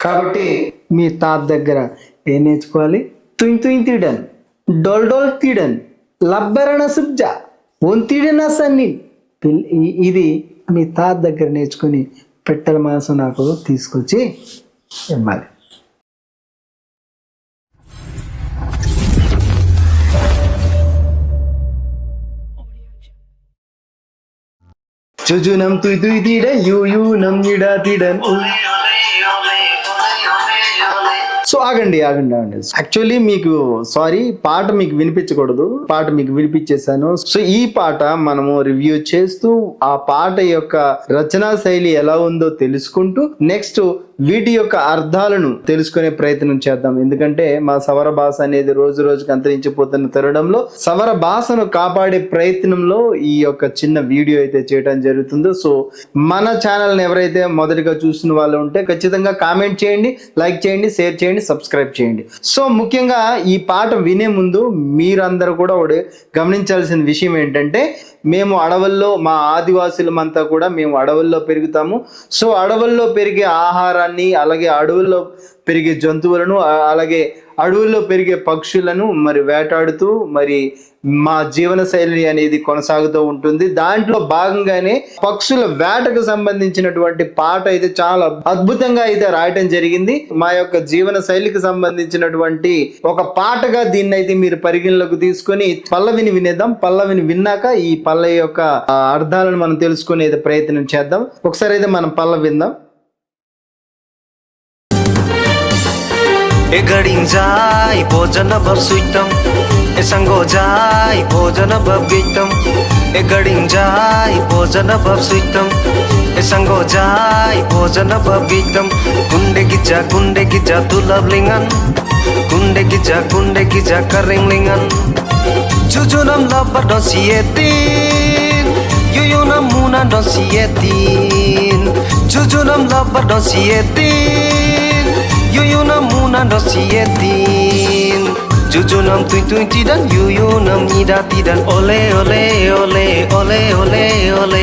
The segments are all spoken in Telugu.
కాబట్టి మీ తాత దగ్గర ఏం నేర్చుకోవాలి? తుయ్ తుయ్ తీడన్ డోల్ డోల్ తీడన్ లబ్బరణ సుబ్జా ఒన్ తీడన్ సన్ని ఇది మీ తాత దగ్గర నేర్చుకుని పెట్టెల మాంసం నాకు తీసుకొచ్చి ఇవ్వాలి చుజునం తుయ్ తుయ్ తీడన్ యూ యూ నమ్ నిడా తీడన్. సో ఆగండి ఆగండి ఆగండి. యాక్చువల్లీ మీకు సారీ పాట మీకు వినిపించకూడదు. పాట మీకు వినిపించేశాను. సో ఈ పాట మనము రివ్యూ చేస్తూ ఆ పాట యొక్క రచనా శైలి ఎలా ఉందో తెలుసుకుంటూ నెక్స్ట్ వీటి యొక్క అర్థాలను తెలుసుకునే ప్రయత్నం చేద్దాం. ఎందుకంటే మా సవర భాష అనేది రోజు రోజుకి అంతరించిపోతున్న తరుణంలో సవర భాషను కాపాడే ప్రయత్నంలో ఈ యొక్క చిన్న వీడియో అయితే చేయడం జరుగుతుందో. సో మన ఛానల్ని ఎవరైతే మొదటిగా చూసిన వాళ్ళు ఉంటే ఖచ్చితంగా కామెంట్ చేయండి లైక్ చేయండి షేర్ చేయండి సబ్స్క్రైబ్ చేయండి. సో ముఖ్యంగా ఈ పాట వినే ముందు మీరందరూ కూడా గమనించాల్సిన విషయం ఏంటంటే మేము అడవుల్లో మా ఆదివాసులమంతా కూడా మేము అడవుల్లో పెరుగుతాము. సో అడవుల్లో పెరిగే ఆహారాన్ని అలాగే అడవుల్లో పెరిగే జంతువులను అలాగే అడవుల్లో పెరిగే పక్షులను మరి వేటాడుతూ మరి మా జీవన శైలి అనేది కొనసాగుతూ ఉంటుంది. దాంట్లో భాగంగానే పక్షుల వేటకు సంబంధించినటువంటి పాట అయితే చాలా అద్భుతంగా అయితే రాయటం జరిగింది. మా యొక్క జీవన శైలికి సంబంధించినటువంటి ఒక పాటగా దీన్ని అయితే మీరు పరిగణలోకి తీసుకొని పల్లవిని వినేద్దాం. పల్లవిని విన్నాక ఈ పల్లవి యొక్క అర్థాలను మనం తెలుసుకునే ప్రయత్నం చేద్దాం. ఒకసారి అయితే మనం పల్లవి విందాం. ए गडिन्छ भोजन भव सुइतम ए सङ्गो जाई भोजन भव गीतम ए गडिन्छ भोजन भव सुइतम ए सङ्गो जाई भोजन भव गीतम कुण्डे गिजा कुण्डे गिजा तुलबलिङ्गन कुण्डे गिजा कुण्डे गिजा करिङलिङ्गन जुजुनम लब्ब डसिएतिन युयुनम मुना डसिएतिन जुजुनम lab डसिएतिन Yuyunam muna dosietin Jujunam tui tui tidan Yuyunam nida tidan Ole ole ole ole ole ole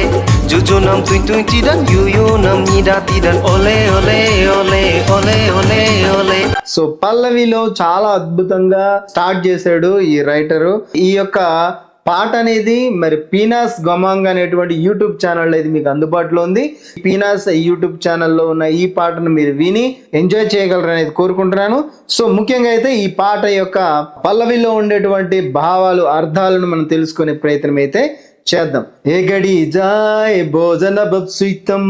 Jujunam tui tui tidan Yuyunam nida tidan Ole ole ole ole ole ole so పల్లవిలో చాలా అద్భుతంగా స్టార్ట్ చేశాడు ఈ రైటరు ఈ యొక్క పాట అనేది మరి పీనాస్ గమాంగ్ అనేటువంటి యూట్యూబ్ ఛానల్ ఇది మీకు అందుబాటులో ఉంది. పీనాస్ యూట్యూబ్ ఛానల్లో ఉన్న ఈ పాటను మీరు విని ఎంజాయ్ చేయగలరు అనేది కోరుకుంటున్నాను. సో ముఖ్యంగా అయితే ఈ పాట యొక్క పల్లవిలో ఉండేటువంటి భావాలు అర్థాలను మనం తెలుసుకునే ప్రయత్నం అయితే చేద్దాం. ఏ గడి జాయ్ భోజన బప్సుయితం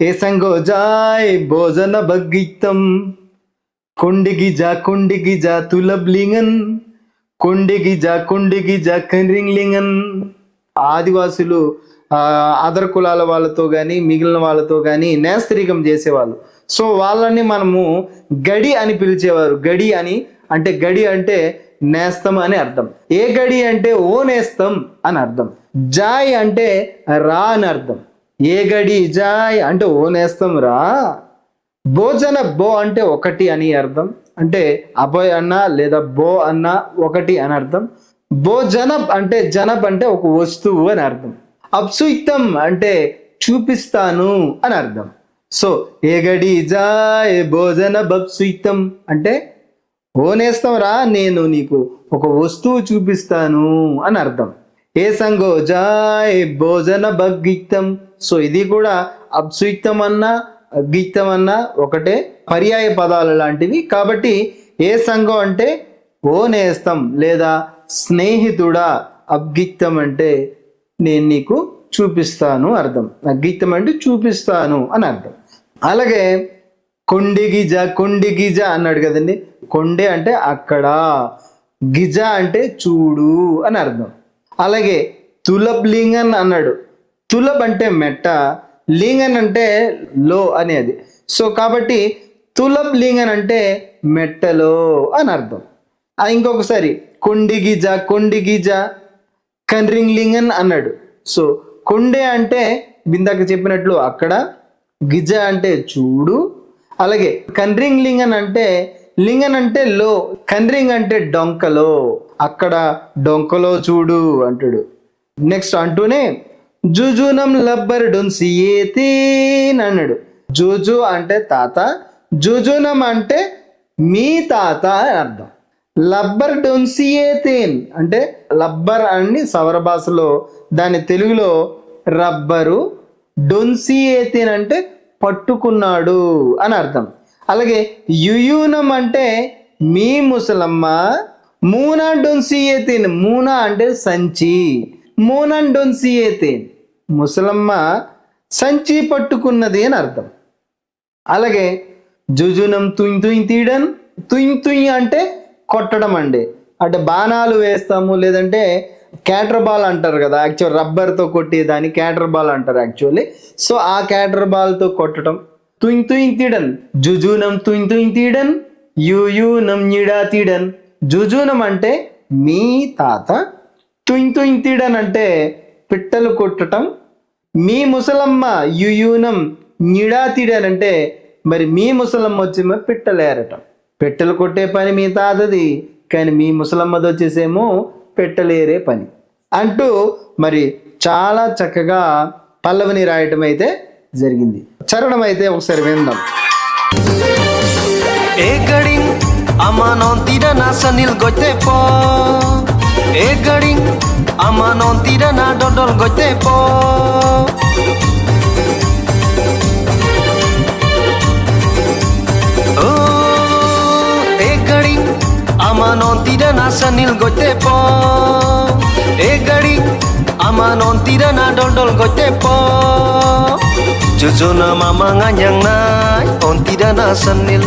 ఏ సంగో జాయ్ భోజన భగీతం కొండిగి జా తులబ్లింగన్ కొండిగిజ కొండిగిజ కరింగ్లింగన్ ఆదివాసులు అదర్ కులాల వాళ్ళతో కానీ మిగిలిన వాళ్ళతో కానీ నేస్త్రీకం చేసేవాళ్ళు. సో వాళ్ళని మనము గడి అని పిలిచేవారు. గడి అని అంటే గడి అంటే నేస్తం అని అర్థం. ఏ గడి అంటే ఓ నేస్తం అని అర్థం. జాయ్ అంటే రా అని అర్థం. ఏ గడి జాయ్ అంటే ఓ నేస్తం రా. భోజన బో అంటే ఒకటి అని అర్థం. అంటే అభయ్ అన్న లేదా బో అన్న ఒకటి అని అర్థం. భోజనబ్ అంటే జనబ్ అంటే ఒక వస్తువు అని అర్థం. అప్సుయుక్తం అంటే చూపిస్తాను అని అర్థం. సో ఏగడి జాయ్ భోజన బప్సుయుక్తం అంటే ఓనేస్తాం రా నేను నీకు ఒక వస్తువు చూపిస్తాను అని అర్థం. ఏ సంగో జాయ్ భోజన భగ్గిక్తం సో ఇది కూడా అప్సుయుక్తం అన్నా గీతం అన్నా ఒకటే పర్యాయ పదాలు లాంటివి. కాబట్టి ఏ సంఘం అంటే ఓ నేస్తం లేదా స్నేహితుడా అబ్గిక్తం అంటే నేను నీకు చూపిస్తాను అర్థం. అగ్గితం అంటే చూపిస్తాను అని అర్థం. అలాగే కొండి గిజ కొండి గిజ అన్నాడు కదండి. కొండే అంటే అక్కడ గిజ అంటే చూడు అని అర్థం. అలాగే తులబ్లింగన్ అన్నాడు. తులబ్ అంటే మెట్ట లింగన్ అంటే లో అనేది. సో కాబట్టి తులం లింగన్ అంటే మెట్టలో అని అర్థం. ఇంకొకసారి కొండి గిజ కొండి గిజ కన్రింగ్ లింగన్ అన్నాడు. సో కొండే అంటే బిందాక చెప్పినట్లు అక్కడ గిజ అంటే చూడు అలాగే కన్రింగ్ లింగన్ అంటే లింగన్ అంటే లో కన్రింగ్ అంటే డొంకలో అక్కడ డొంకలో చూడు అంటాడు. నెక్స్ట్ అంటూనే జుజునం లబ్బర్ డొన్సియేతేన్ అన్నాడు జూజు అంటే తాత జుజునం అంటే మీ తాత అని అర్థం. లబ్బర్ డొన్సియేతేన్ అంటే లబ్బర్ అని సవర భాషలో దాని తెలుగులో రబ్బరు డొన్సియేతేన్ అంటే పట్టుకున్నాడు అని అర్థం. అలాగే యుయూనం అంటే మీ ముసలమ్మ మూనా డొన్సియేతేన్ మూనా అంటే సంచి. మూనండొన్సియేతే. ముసలమ్మ సంచి పట్టుకున్నది అని అర్థం. అలాగే జుజునం తుయ్ తుయ్ తీయడం తుయ్ తుయ్ అంటే కొట్టడం అండి. అంటే బాణాలు వేస్తాము లేదంటే క్యాటర్ బాల్ అంటారు కదా యాక్చువల్ రబ్బర్తో కొట్టేదాన్ని క్యాటర్ బాల్ అంటారు యాక్చువల్లీ సో ఆ క్యాటర్ బాల్తో కొట్టడం. తుయ్ తుయ్ తీయడం జుజునం తుయ్ తుయ్ తీయడం యుయూనం నిడా తీయడం జుజునం అంటే మీ తాత తుయ్ తుయింతుయింతీడన్ అంటే పిట్టలు కొట్టడం మీ ముసలమ్మ యుయూనం నిడాతీడన్ అంటే మరి మీ ముసలమ్మ వచ్చేమో పిట్టలేరటం పిట్టలు కొట్టే పని మీ తాతది కానీ మీ ముసలమ్మది వచ్చేసేమో పెట్టలేరే పని. అంటూ మరి చాలా చక్కగా పల్లవిని రాయటం అయితే జరిగింది. చరణం అయితే ఒకసారి విందాం. ఏ గడింగ్ అమ్మ నోంతిన నా సనిల్ గొత్తెపో এ গাড়ি আমার নন্তিরা না ডডল গইতে প। আমার নন্তিরা না সানিল গইতে প। এ গাড়ি mama non tira na dol dol go tepo Jujuna mama nganyang nai on tira na sanil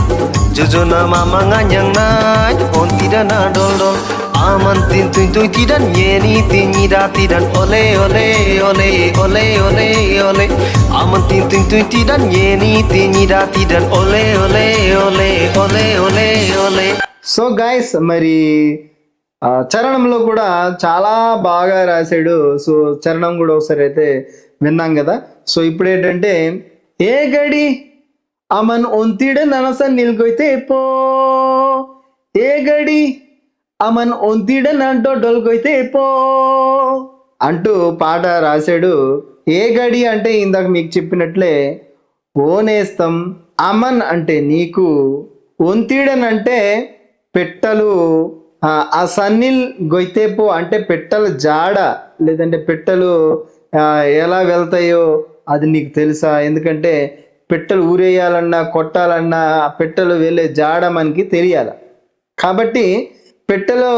Jujuna mama nganyang nai on tira na dol dol Aman tin tuin tuin tidan yeni tin yida tidan ole ole ole ole ole ole Aman tin tuin tuin tidan yeni tin yida tidan ole ole ole ole ole ole So guys మరి చరణంలో కూడా చాలా బాగా రాశాడు. సో చరణం కూడా ఒకసారి అయితే విన్నాం కదా. సో ఇప్పుడు ఏంటంటే ఏ గడి అమన్ ఒంతిడ ననస నిల్గొయితే పో. ఏ గడి అమన్ ఒంతిడ నంటో డొల్గొయితే పో. అంటూ పాట రాశాడు. ఏ గడి అంటే ఇందాక మీకు చెప్పినట్లే ఓనేస్తం అమన్ అంటే నీకు ఒంతిడనంటే పెట్టలు ఆ, సన్నిల్ గొయ్తేపో అంటే పెట్టల జాడ లేదంటే పెట్టలు ఎలా వెళ్తాయో అది నీకు తెలుసా? ఎందుకంటే పెట్టలు ఊరేయాలన్నా కొట్టాలన్నా ఆ పెట్టలు వెళ్ళే జాడ మనకి తెలియాలి. కాబట్టి పెట్టలో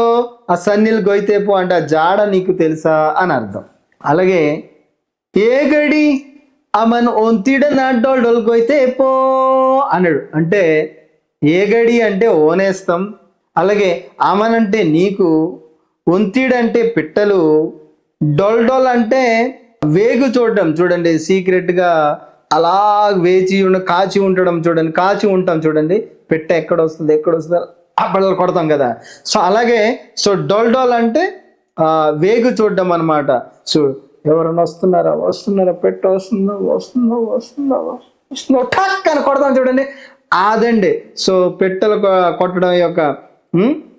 ఆ సన్నిల్ గొయ్తేపో అంటే ఆ జాడ నీకు తెలుసా అని అర్థం. అలాగే ఏ గడి అమన్ ఒంతిడ నాటోడొల్గొయితే పో అన్నాడు. అంటే ఏ గడి అంటే ఓనేస్తాం అలాగే ఆమెనంటే నీకు ఒంతిడంటే పిట్టలు డొల్డొల్ అంటే వేగు చూడడం చూడండి సీక్రెట్గా అలా వేచి ఉండ కాచి ఉండడం చూడండి కాచి ఉంటాం చూడండి పెట్ట ఎక్కడ వస్తుంది ఎక్కడ వస్తుంది అప్పట్లో కొడతాం కదా. సో అలాగే సో డోల్ డోల్ అంటే వేగు చూడడం అనమాట సో ఎవరైనా వస్తున్నారా? వస్తున్నారా? పెట్ట వస్తుందా? వస్తుందా? వస్తుందా? వస్తుందా? ఠక్ అని కొడతాం చూడండి అదండి సో పెట్టలు కొట్టడం యొక్క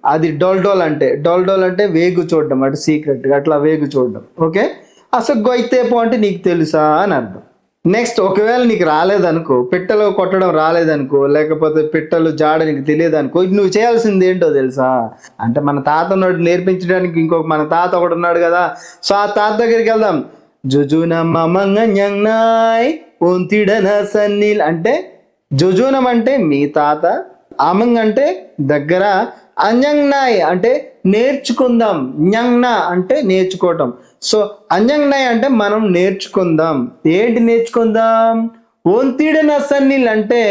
అది డోల్ డోల్ అంటే డోల్ డోల్ అంటే వేగు చూడడం అంటే సీక్రెట్గా అట్లా వేగు చూడడం. ఓకే? అసలు గొయ్తేపో అంటే నీకు తెలుసా అని అర్థం. నెక్స్ట్ ఒకవేళ నీకు రాలేదనుకో పిట్టలు కొట్టడం రాలేదనుకో లేకపోతే పిట్టలు జాడ నీకు తెలియదనుకో నువ్వు చేయాల్సింది ఏంటో తెలుసా? అంటే మన తాత నోటి నేర్పించడానికి ఇంకొక మన తాత ఒకడు ఉన్నాడు కదా సో ఆ తాత దగ్గరికి వెళ్దాం. జుజునమ్మ మమంగన్యంగ్నాయ్ ఒంతిడన సన్నీల్ అంటే జుజునం అంటే మీ తాత అమంగ్ అంటే దగ్గర అంజంగ్నాయ్ అంటే నేర్చుకుందాం న్యంగ్నా అంటే నేర్చుకోవటం. సో అంజంగ్నాయ్ అంటే మనం నేర్చుకుందాం. ఏంటి నేర్చుకుందాం? ఒంతిడిన సన్నీల్ అంటే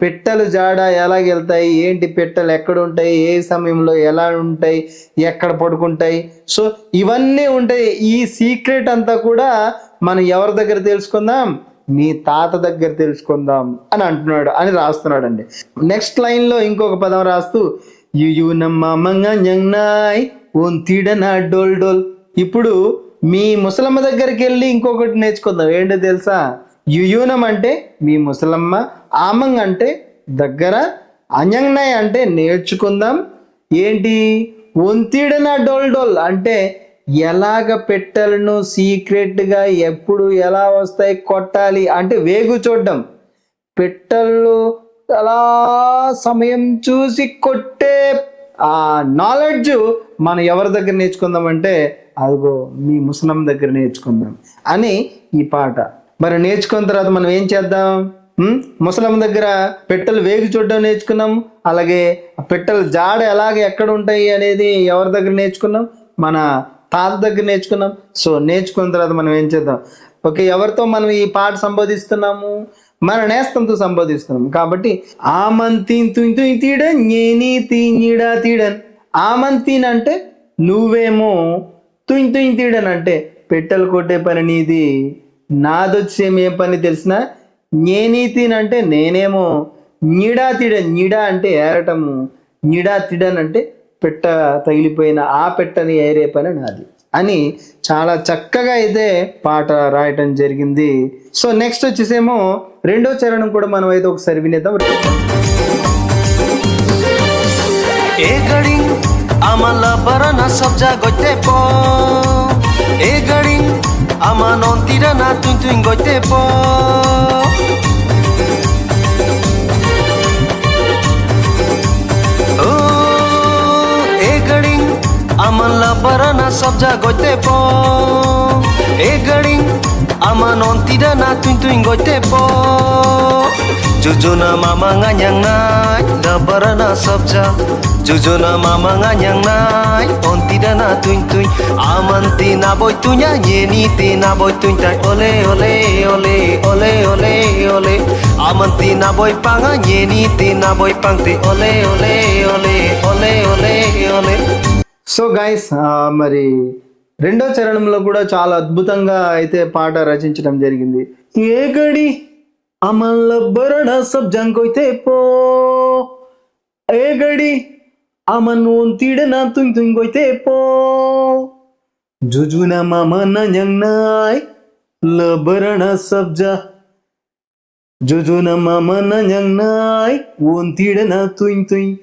పెట్టెలు జాడ ఎలాగెళ్తాయి ఏంటి పెట్టెలు ఎక్కడ ఉంటాయి? ఏ సమయంలో ఎలా ఉంటాయి? ఎక్కడ పడుకుంటాయి? సో ఇవన్నీ ఉంటాయి. ఈ సీక్రెట్ అంతా కూడా మనం ఎవరి దగ్గర తెలుసుకుందాం? మీ తాత దగ్గర తెలుసుకుందాం అని అంటున్నాడు అని రాస్తున్నాడు అండి నెక్స్ట్ లైన్లో ఇంకొక పదం రాస్తూ యుయునమ్మంగనాయ్ ఒంతిడన డోల్ డోల్. ఇప్పుడు మీ ముసలమ్మ దగ్గరికి వెళ్ళి ఇంకొకటి నేర్చుకుందాం. ఏంటో తెలుసా? యుయూనం అంటే మీ ముసలమ్మ ఆమంగ్ అంటే దగ్గర అంజంగ్నాయ్ అంటే నేర్చుకుందాం. ఏంటి? ఒంతిడన డోల్ డోల్ అంటే ఎలాగ పెట్టలను సీక్రెట్గా ఎప్పుడు ఎలా వస్తాయి కొట్టాలి అంటే వేగు చూడడం. పెట్టెలు అలా సమయం చూసి కొట్టే ఆ నాలెడ్జ్ మనం ఎవరి దగ్గర నేర్చుకుందామంటే అదిగో మీ ముసలం దగ్గర నేర్చుకుందాం అని ఈ పాట. మరి నేర్చుకున్న తర్వాత మనం ఏం చేద్దాం? ముసలం దగ్గర పెట్టెలు వేగి చూడడం నేర్చుకున్నాం. అలాగే పెట్టెలు జాడ ఎలాగ ఎక్కడ ఉంటాయి అనేది ఎవరి దగ్గర నేర్చుకున్నాం? మన తాత దగ్గర నేర్చుకున్నాం. సో నేర్చుకున్న తర్వాత మనం ఏం చేద్దాం? ఓకే ఎవరితో మనం ఈ పాట సంబోధిస్తున్నాము? మన నేస్తంతో సంబోధిస్తున్నాం. కాబట్టి ఆమంతిన్ తుయ్ తుయ్ తీడన్ ఏని తీడా తీడన్. ఆమంతిన్ అంటే నువ్వేమో తుయ్ తుయ్ తీడన్ అంటే పెట్టెలు కొట్టే పని నీది నాదొచ్చేమి ఏం పని తెలిసిన నేనీతిన్ అంటే నేనేమో నిడా తిడన్ నిడా అంటే ఏరటము నిడా తిడన్ అంటే పెట్ట తగిలిపోయిన ఆ పెట్టని ఏరే పని నాది అని చాలా చక్కగా అయితే పాట రాయటం జరిగింది. సో నెక్స్ట్ వచ్చేసేమో రెండో చరణం కూడా మనం అయితే ఒకసారి వినేద్దాం. ఏ గడి పో. ఏ నా తుంతుం పో. amala barana sabja goite po e gading aman ontira na tuin tuin goite po jujuna mama nganyang nai da barana sabja jujuna mama nganyang nai ontira na tuin tuin aman ti na boy tunya yeni ti na boy tuin tai ole ole ole ole ole ole aman ti na boy panga yeni ti na boy pang ti ole ole ole ole ole ole so guys మరి రెండో చరణంలో కూడా చాలా అద్భుతంగా అయితే పాట రచించడం జరిగింది. ఏ గడి అమల్ల బరణ సబ్ జంగోయితే పో. ఏ గడి అమన్ తీడ నా తుంగ్ తుంగోయితే పో. జుజున మమ నంజంగ్నాయ్ లబరణ సబ్జ. జుజున మమ నంజంగ్నాయ్ ఓన్ తీడ నా తుంగ్ తుంగ్.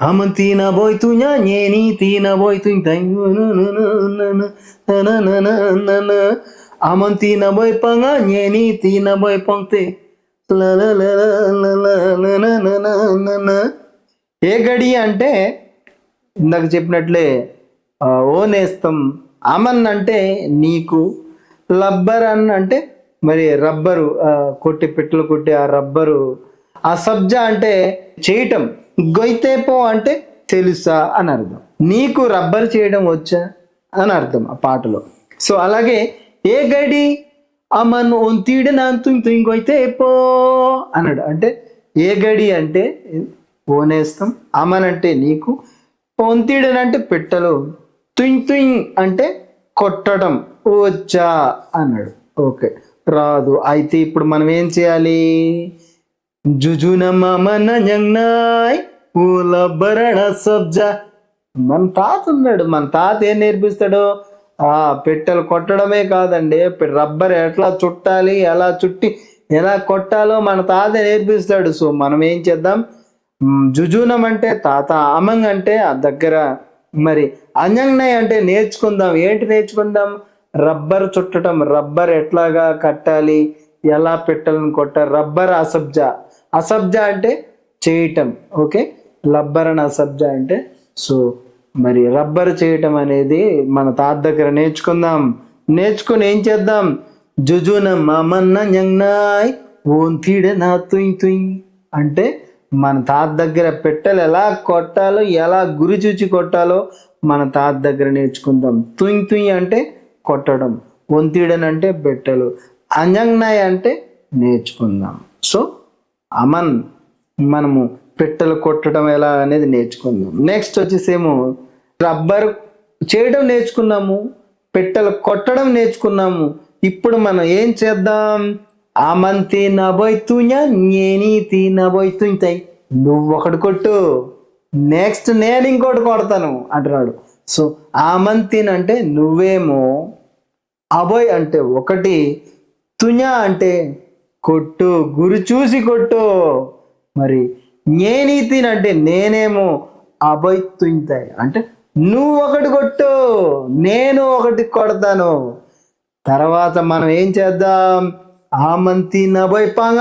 Amantina boy tu nya nyeni tina boy tu Amantina boy panga nyeni tina boy pangte la la la la la la ఏ గడి అంటే ఇందాక చెప్పినట్లే ఓ నేస్తం అమన్ అంటే నీకు లబ్బర్ అన్ అంటే మరి రబ్బరు కొట్టి పెట్టెలు కొట్టి ఆ రబ్బరు ఆ సబ్జా అంటే చేయటం గొయ్తేపో అంటే తెలుసా అని అర్థం. నీకు రబ్బర్ చేయడం వచ్చా అని అర్థం ఆ పాటలో. సో అలాగే ఏ గడి? అమన్ ఒంతీడు నాంతు ఇంకొయితేపో అన్నాడు. అంటే ఏ గడి అంటే ఓనేస్తాం అమన్ అంటే నీకు పొంతిడని అంటే పెట్టలు తుయింగ్ అంటే కొట్టడం వచ్చా అన్నాడు. ఓకే రాదు. అయితే ఇప్పుడు మనం ఏం చేయాలి? జుజున మమన జంగ్నాయ్ పూల బరణ సబ్జా. మన తాత ఉన్నాడు మన తాత ఏం నేర్పిస్తాడు? ఆ పెట్టెలు కొట్టడమే కాదండి. రబ్బర్ ఎట్లా చుట్టాలి ఎలా చుట్టి ఎలా కొట్టాలో మన తాత నేర్పిస్తాడు. సో మనం ఏం చేద్దాం? మ్, జుజునం అంటే తాత అమంగ్ అంటే ఆ దగ్గర మరి అంజంగ్నయ్ అంటే నేర్చుకుందాం. ఏంటి నేర్చుకుందాం? రబ్బర్ చుట్టడం. రబ్బర్ ఎట్లాగా కట్టాలి? ఎలా పెట్టాలని కొట్టాలి? రబ్బర్ అసబ్జా. అసబ్జ అంటే చేయటం ఓకే? లబ్బర్ అని అసబ్జ అంటే సో మరి రబ్బర్ చేయటం అనేది మన తాత దగ్గర నేర్చుకుందాం. నేర్చుకుని ఏం చేద్దాం? జుజున మమన్న యంగ్నాయ్ ఓన్ తీడ నా తుయ్ తుయ్. అంటే మన తాత దగ్గర పెట్టెలు ఎలా కొట్టాలో ఎలా గురి చూచి కొట్టాలో మన తాత దగ్గర నేర్చుకుందాం. తుయ్ తుయ్ అంటే కొట్టడం వంతీడన్ అంటే పెట్టెలు అంజంగ్నాయ్ అంటే నేర్చుకుందాం. సో అమన్ మనము పెట్టెలు కొట్టడం ఎలా అనేది నేర్చుకుందాం. నెక్స్ట్ వచ్చేసేమో రబ్బర్ చేయడం నేర్చుకున్నాము పెట్టెలు కొట్టడం నేర్చుకున్నాము. ఇప్పుడు మనం ఏం చేద్దాం? అమన్ నబోయ్తు냐 నేని తీ నువ్వు ఒకటి కొట్టు. నెక్స్ట్ నేను ఇంకోటి కొడతాను అంటున్నాడు. సో ఆమంతిన్ అంటే నువ్వేమో అబోయ్ అంటే ఒకటి తుయ అంటే కొట్టు గురి చూసి కొట్టు. మరి నేనీతిన్ అంటే నేనేమో అబోయ్ అంటే నువ్వు ఒకటి కొట్టు నేను ఒకటి కొడతాను. తర్వాత మనం ఏం చేద్దాం? ఆమంతి నబోయ్ పాంగ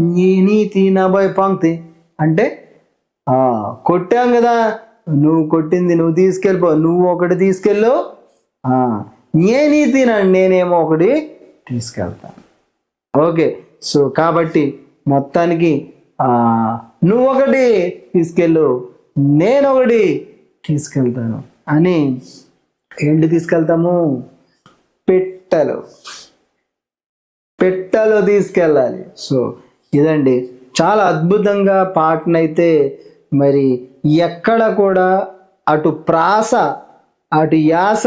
నీ నీతి నభై అంటే కొట్టాం కదా. నువ్వు కొట్టింది నువ్వు తీసుకెళ్ళిపో నువ్వు ఒకటి తీసుకెళ్ళు. ఏ నీతి నేనేమో ఒకటి తీసుకెళ్తాను. ఓకే. సో కాబట్టి మొత్తానికి నువ్వు ఒకటి తీసుకెళ్ళు నేను ఒకటి తీసుకెళ్తాను అని ఏంటి తీసుకెళ్తాము? పెట్టెలు. పెట్టెలో తీసుకెళ్ళాలి. సో ఇదండి. చాలా అద్భుతంగా పాటనైతే మరి ఎక్కడ కూడా అటు ప్రాస అటు యాస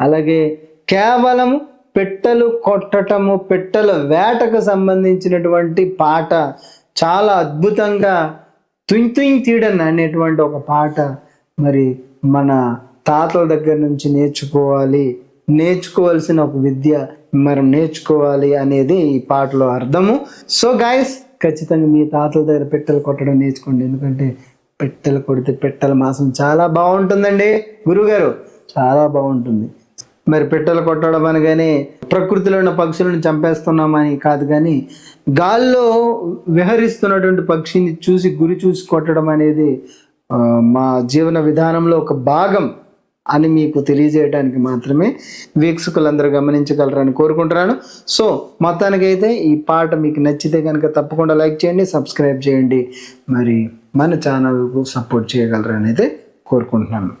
అలాగే కేవలం పెట్టెలు కొట్టటము పెట్టెల వేటకు సంబంధించినటువంటి పాట చాలా అద్భుతంగా తుయ్ తుయ్ అనేటువంటి ఒక పాట మరి మన తాతల దగ్గర నుంచి నేర్చుకోవాలి నేర్చుకోవాల్సిన ఒక విద్య మనం నేర్చుకోవాలి అనేది ఈ పాటలో అర్థము. సో గాయస్ ఖచ్చితంగా మీ తాతల దగ్గర పెట్టెలు కొట్టడం నేర్చుకోండి. ఎందుకంటే పెట్టెలు కొడితే పెట్టెల మాసం చాలా బాగుంటుందండి. గురుగారు చాలా బాగుంటుంది. మరి పెట్టెలు కొట్టడం అనగానే ప్రకృతిలో ఉన్న పక్షులను చంపేస్తున్నామని కాదు కానీ గాల్లో విహరిస్తున్నటువంటి పక్షిని చూసి గురి చూసి కొట్టడం అనేది మా జీవన విధానంలో ఒక భాగం అని మీకు తెలియజేయడానికి మాత్రమే వీక్షకులందరూ గమనించగలరని కోరుకుంటున్నాను. సో మొత్తానికైతే ఈ పాట మీకు నచ్చితే కనుక తప్పకుండా లైక్ చేయండి సబ్స్క్రైబ్ చేయండి. మరి మన ఛానల్కు సపోర్ట్ చేయగలరని అయితే కోరుకుంటున్నాను.